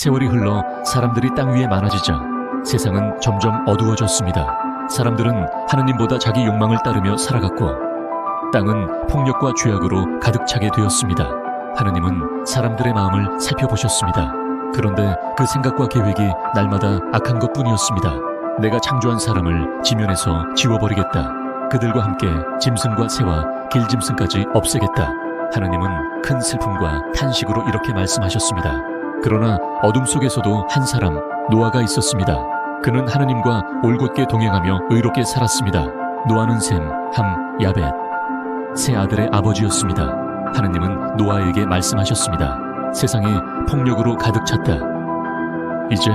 세월이 흘러 사람들이 땅 위에 많아지자 세상은 점점 어두워졌습니다. 사람들은 하느님보다 자기 욕망을 따르며 살아갔고 땅은 폭력과 죄악으로 가득 차게 되었습니다. 하느님은 사람들의 마음을 살펴보셨습니다. 그런데 그 생각과 계획이 날마다 악한 것 뿐이었습니다. 내가 창조한 사람을 지면에서 지워버리겠다. 그들과 함께 짐승과 새와 길짐승까지 없애겠다. 하느님은 큰 슬픔과 탄식으로 이렇게 말씀하셨습니다. 그러나 어둠 속에서도 한 사람, 노아가 있었습니다. 그는 하느님과 올곧게 동행하며 의롭게 살았습니다. 노아는 셈, 함, 야벳, 세 아들의 아버지였습니다. 하느님은 노아에게 말씀하셨습니다. 세상이 폭력으로 가득 찼다. 이제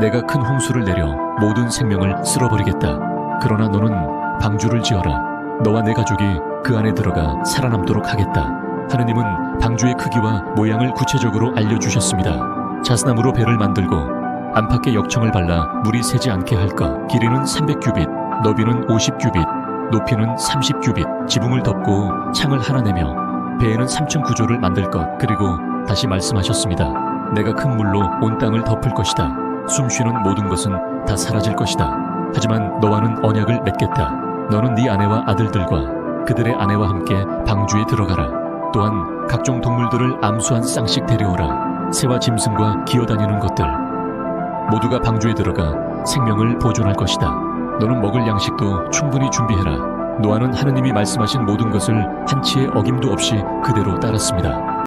내가 큰 홍수를 내려 모든 생명을 쓸어버리겠다. 그러나 너는 방주를 지어라. 너와 내 가족이 그 안에 들어가 살아남도록 하겠다. 하느님은 방주의 크기와 모양을 구체적으로 알려주셨습니다. 자스나무로 배를 만들고 안팎에 역청을 발라 물이 새지 않게 할 것. 길이는 300규빗, 너비는 50규빗, 높이는 30규빗, 지붕을 덮고 창을 하나 내며 배에는 3층 구조를 만들 것. 그리고 다시 말씀하셨습니다. 내가 큰 물로 온 땅을 덮을 것이다. 숨 쉬는 모든 것은 다 사라질 것이다. 하지만 너와는 언약을 맺겠다. 너는 네 아내와 아들들과 그들의 아내와 함께 방주에 들어가라. 또한 각종 동물들을 암수한 쌍씩 데려오라. 새와 짐승과 기어다니는 것들 모두가 방주에 들어가 생명을 보존할 것이다. 너는 먹을 양식도 충분히 준비해라. 노아는 하느님이 말씀하신 모든 것을 한치의 어김도 없이 그대로 따랐습니다.